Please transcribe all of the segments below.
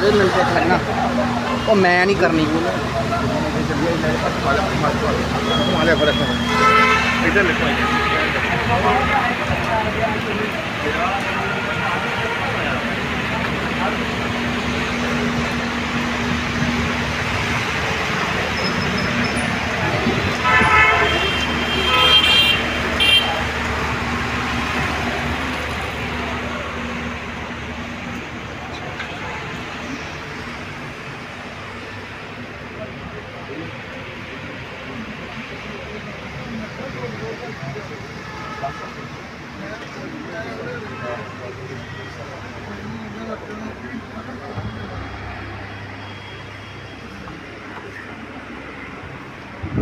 ਦਿਖਾ ਦਿਓ ਮੈਨੂੰ ਤੇ ਲੱਗਣਾ ਉਹ ਮੈਂ ਨਹੀਂ ਕਰਨੀ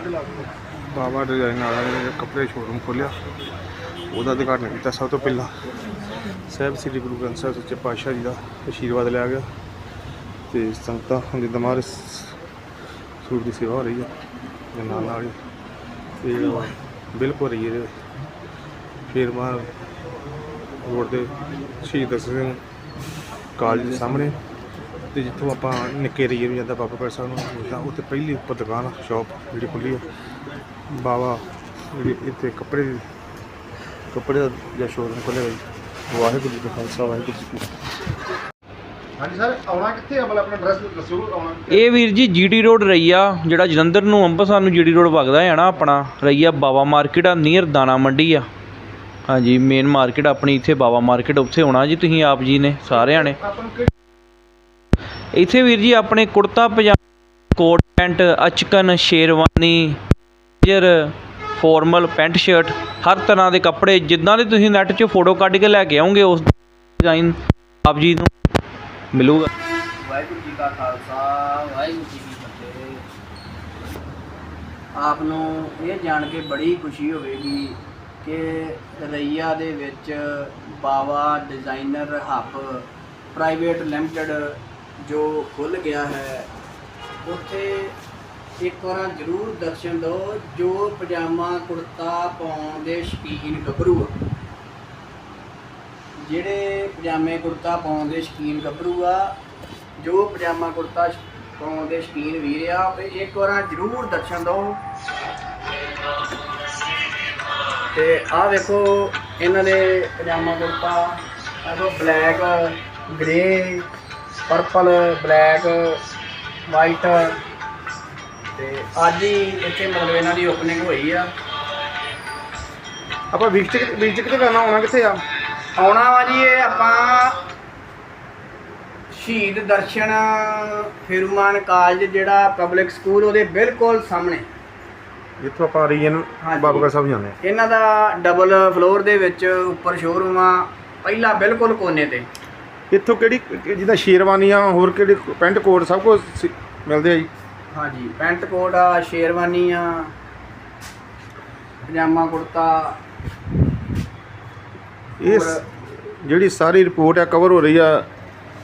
ਬਾਬਾ ਡਿਜ਼ਾਈਨ ਵਾਲਾ ਨੇ ਕੱਪੜੇ ਸ਼ੋਰੂਮ ਖੋਲਿਆ ਉਹਦਾ ਉਦਘਾਟਨ ਕੀਤਾ ਸਭ ਤੋਂ ਪਹਿਲਾਂ। ਸਾਹਿਬ ਸ੍ਰੀ ਗੁਰੂ ਗ੍ਰੰਥ ਸਾਹਿਬ ਸੱਚੇ ਪਾਤਸ਼ਾਹ ਜੀ ਦਾ ਆਸ਼ੀਰਵਾਦ ਲਿਆ ਗਿਆ। ਤੇ ਸੰਗਤਾਂ ਦੇ ਦਮਾਰ ਸੂਰ ਦੀ ਸੇਵਾ ਹੋ ਰਹੀ ਹੈ, ਦੇ ਨਾਲ ਨਾਲ ਹੀ। ਤੇ ਬਿਲਕੁਲ ਰਹੀ ਹੈ ਫਿਰ ਮਾਰ ਰੋਡ ਦੇ ਸ਼ਹੀਦ ਸਿੰਘ ਕਾਲਜ ਦੇ ਸਾਹਮਣੇ ਤੇ ਜਿੱਥੋਂ ਆਪਾਂ ਨਿੱਕੇ ਰਹੀਏ ਨੂੰ ਜਾਂਦਾ ਬਾਬਾ ਪੈਰ ਸਾਹਿਬ ਨੂੰ ਮਿਲਦਾ ਉੱਥੇ ਪਹਿਲੀ ਉੱਪਰ ਦੁਕਾਨ ਸ਼ਾਪ ਜਿਹੜੀ ਖੁੱਲੀ ਆ। ਬਾਬਾ ਜਿਹੜੀ ਇੱਥੇ ਕੱਪੜੇ ਦੀ ਕੱਪੜੇ ਦਾ ਜਾਂ ਸ਼ੋਰੂਮ ਖੁੱਲ੍ਹਿਆ ਜੀ। ਵਾਹਿਗੁਰੂ ਜੀ ਕਾ ਖਾਲਸਾ ਵਾਹਿਗੁਰੂ ਜੀ ਕੀ ਫਤਿਹ। ਹਾਂਜੀ ਸਰ ਆਉਣਾ ਕਿੱਥੇ ਆ? ਮਤਲਬ ਆਪਣਾ ਐਡਰੈਸ ਦੱਸੋ ਆਉਣਾ ਇਹ ਵੀਰ ਜੀ ਜੀਟੀ ਰੋਡ ਰਈਆ ਜਿਹੜਾ ਜਲੰਧਰ ਨੂੰ ਅੰਮ੍ਰਿਤਸਰ ਨੂੰ ਜੀਟੀ ਰੋਡ ਵਗਦਾ ਹੈ ਨਾ ਆਪਣਾ ਰਈਆ ਬਾਵਾ ਮਾਰਕੀਟ ਆ ਨੀਅਰ ਦਾਣਾ ਮੰਡੀ ਆ। ਹਾਂਜੀ ਮੇਨ ਮਾਰਕੀਟ ਆਪਣੀ ਇੱਥੇ ਬਾਵਾ ਮਾਰਕੀਟ ਉੱਥੇ ਆਉਣਾ ਜੀ ਤੁਸੀਂ ਆਪ ਜੀ ਨੇ ਸਾਰਿਆਂ ਨੇ। ਇੱਥੇ ਵੀਰ ਜੀ ਆਪਣੇ ਕੁੜਤਾ ਪਜਾਮਾ, ਕੋਟ ਪੈਂਟ, ਅਚਕਨ, ਸ਼ੇਰਵਾਨੀ ਜਰ ਫਾਰਮਲ ਪੈਂਟ ਸ਼ਰਟ, ਹਰ ਤਰ੍ਹਾਂ ਦੇ ਕੱਪੜੇ, ਜਿੱਦਾਂ ਦੇ ਤੁਸੀਂ ਨੈਟ 'ਚੋਂ ਫੋਟੋ ਕੱਢ ਕੇ ਲੈ ਕੇ ਆਉਂਗੇ, ਉਸ ਡਿਜ਼ਾਈਨ ਆਪ ਜੀ ਨੂੰ ਮਿਲੂਗਾ। ਵਾਹਿਗੁਰੂ ਜੀ ਕਾ ਖਾਲਸਾ, ਵਾਹਿਗੁਰੂ ਜੀ ਕੀ ਫਤਿਹ। ਆਪ ਨੂੰ ਇਹ ਜਾਣ ਕੇ ਬੜੀ ਖੁਸ਼ੀ ਹੋਵੇਗੀ ਕਿ ਰਈਆ ਦੇ ਵਿੱਚ Bawa designer hub private limited ਜੋ ਖੁੱਲ ਗਿਆ ਹੈ, ਉੱਥੇ ਇੱਕ ਵਾਰ ਜ਼ਰੂਰ ਦਰਸ਼ਨ ਦਿਓ, ਜੋ ਪਜਾਮਾ ਕੁੜਤਾ ਪਾਉਣ ਦੇ ਸ਼ੌਕੀਨ ਗੱਭਰੂ ਆ। ਜਿਹੜੇ ਪਜਾਮੇ ਕੁੜਤਾ ਪਾਉਣ ਦੇ ਸ਼ੌਕੀਨ ਗੱਭਰੂ ਆ, ਜੋ ਪਜਾਮਾ ਕੁੜਤਾ ਪਾਉਣ ਦੇ ਸ਼ੌਕੀਨ ਵੀਰ ਆ ਤੇ ਇੱਕ ਵਾਰ ਜ਼ਰੂਰ ਦਰਸ਼ਨ ਦਿਓ। ਤੇ ਆਹ ਵੇਖੋ, ਇਹਨਾਂ ਦੇ ਪਜਾਮਾ ਕੁੜਤਾ, ਆਹੋ black grey purple black white ਤੇ ਅੱਜ ਹੀ ਇੱਥੇ ਮਤਲਬ ਇਹਨਾਂ ਦੀ ਓਪਨਿੰਗ ਹੋਈ ਆ। ਆਪਾਂ ਵੀਕ ਚ ਕਿੱਥੇ ਕਰਨਾ ਆਉਣਾ ਕਿੱਥੇ ਆ? ਆਉਣਾ ਵਾ ਜੀ ਇਹ ਆਪਾਂ ਸ਼ਹੀਦ ਦਰਸ਼ਨ ਫਿਰਮਾਨ ਕਾਲਜ ਜਿਹੜਾ ਪਬਲਿਕ ਸਕੂਲ ਉਹਦੇ ਬਿਲਕੁਲ ਸਾਹਮਣੇ। ਜਿੱਥੋਂ ਆਪਾਂ ਰੀਜਨ ਹਾਂਜੀ। ਬਾਬਾ ਕਾ ਸਾਹਿਬ ਜਾਂਦੇ ਆ। ਇਹਨਾਂ ਦਾ ਡਬਲ ਫਲੋਰ ਦੇ ਵਿੱਚ ਉੱਪਰ ਸ਼ੋਰੂਮ ਆ ਪਹਿਲਾ ਬਿਲਕੁਲ ਕੋਨੇ ਤੇ। ਇੱਥੋਂ ਕਿਹੜੀ ਜਿਹਦਾ ਸ਼ੇਰਵਾਨੀਆਂ ਹੋਰ ਕਿਹੜੇ ਪੈਂਟ ਕੋਟ ਸਭ ਕੁਝ ਸਿ- ਮਿਲਦੇ ਆ ਜੀ। ਹਾਂਜੀ ਪੈਂਟ ਕੋਟ ਆ ਸ਼ੇਰਵਾਨੀ ਆ ਪਜਾਮਾ ਕੁੜਤਾ। ਇਹ ਸ- ਜਿਹੜੀ ਸਾਰੀ ਰਿਪੋਰਟ ਆ ਕਵਰ ਹੋ ਰਹੀ ਆ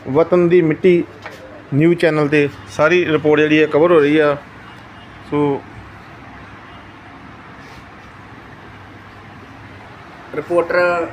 ਵਤਨ ਦੀ ਮਿੱਟੀ ਨਿਊ ਚੈਨਲ ਤੇ ਸਾਰੀ ਰਿਪੋਰਟ ਜਿਹੜੀ ਹੈ ਕਵਰ ਹੋ ਰਹੀ ਆ। ਸੋ ਰਿਪੋਰਟਰ